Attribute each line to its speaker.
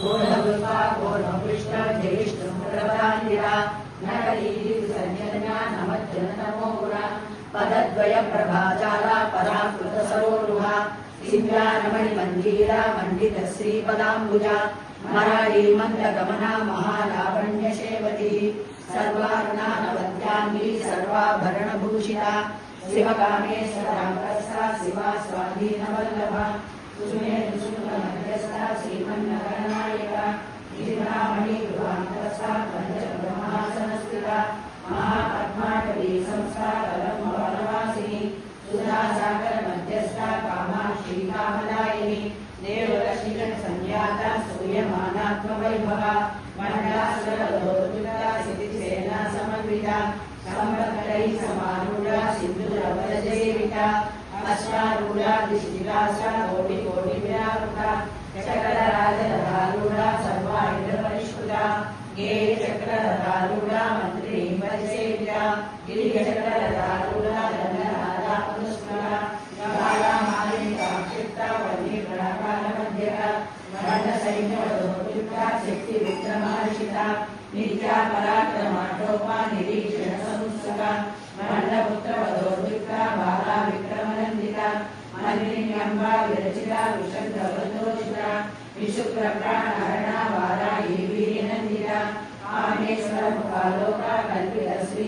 Speaker 1: गूढरूपा गूढमुकृष्ट ज्येष्ठं प्रभान्विरा नकलीसंजन्या नमज्जननमोपुरा पदद्वयप्रभाजाला पराकृतसरोरुहा सिद्धारमणिमन्दिरा मण्डितश्रीपदाम्बुजा मराळीमन्दगमना महालावण्यसेवती सर्वार्णानवद्याङ्गी सर्वाभरणभूषिता शिवकामेश्वरा शिवा स्वाधीनवल्लभा सुमेधुसुन्दर సూయమానాత్మ వైభవ మండలాసురదోర్జుత సమన్విత సంపత్తై సమారూఢ సింధురవరజేవిత అశ్వారూఢ దిశిరాశ కోటి కోటి విరారుత చక్రరాజరథారూఢ సర్వాయుధ పరిష్కృత గే చక్రరథారూఢ మంత్రి పరిసేవిత గిరిజ చక్రరథారూఢ మధ్యక వర్ణ సైన్యవదోయుక్త శక్తి విక్రమార్షిత నిత్యా పరాక్రమాటోప నిరీక్షణ సంస్థక మండపుత్ర వదోయుక్త బాలా విక్రమనందిత మన్నిన్యంబ విరచిత విశుద్ధ వృతోచిత విశుక్ర ప్రాణహరణ వారాయి వీర్యనందిత ఆమేశ్వర ముఖాలోక కల్పిత శ్రీ